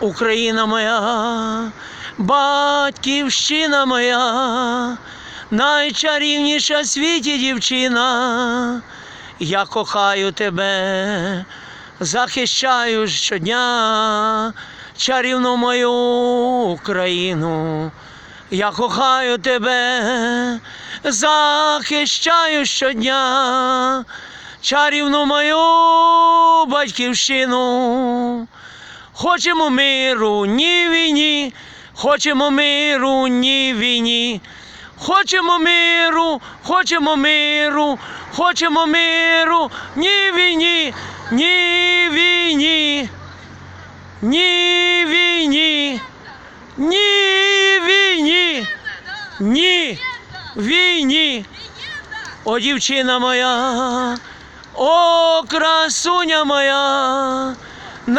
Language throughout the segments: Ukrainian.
Україна моя, батьківщина моя, найчарівніша в світі дівчина. Я кохаю тебе, захищаю щодня чарівну мою Україну. Я кохаю тебе, захищаю щодня чарівну мою батьківщину. Хочемо миру, ні війні, хочемо миру, ні війні. Хочемо миру, хочемо миру, хочемо миру, ні війні, ні війні, ні війні, ні війні, ні війні. О, дівчина моя, о, красуня моя,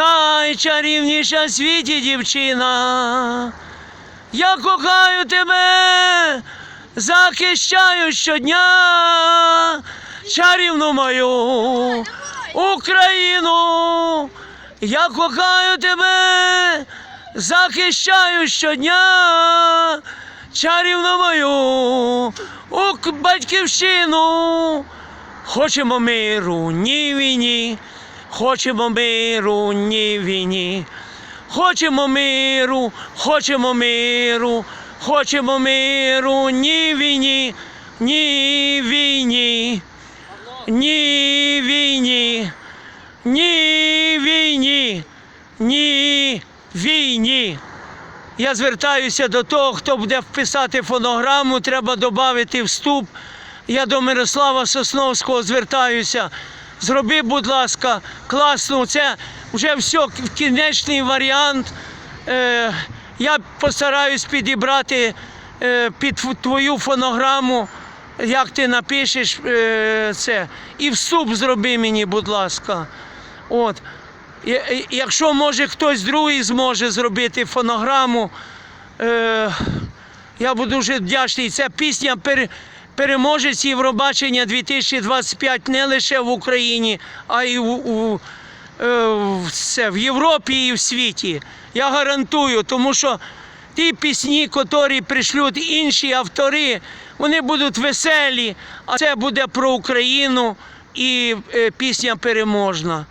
найчарівніша в світі дівчина. Я кохаю тебе, захищаю щодня, чарівну мою Україну. Я кохаю тебе, захищаю щодня, чарівну мою Ук- батьківщину. Хочемо миру, ні війні, хочемо миру, ні війні. Хочемо миру, хочемо миру, хочемо миру, ні війні, ні війні, ні війні, ні війні, ні війні. Я звертаюся до того, хто буде вписати фонограму, треба додати вступ. Я до Мирослава Сосновського звертаюся. Зроби, будь ласка, класно. Це вже все, кінечний варіант. Е, я постараюсь підібрати е, під твою фонограму, як ти напишеш е, це. І вступ зроби мені, будь ласка. От. Якщо може хтось другий зможе зробити фонограму, е, я буду дуже вдячний. Ця пісня пер, переможець Євробачення 2025 не лише в Україні, а й у, у, е, в, це, в Європі і в світі. Я гарантую, тому що ті пісні, котрі пришлють інші автори, вони будуть веселі, а це буде про Україну і е, пісня переможна.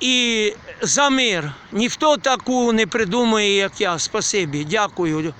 І за мир. Ніхто таку не придумає, як я. Спасибі. Дякую.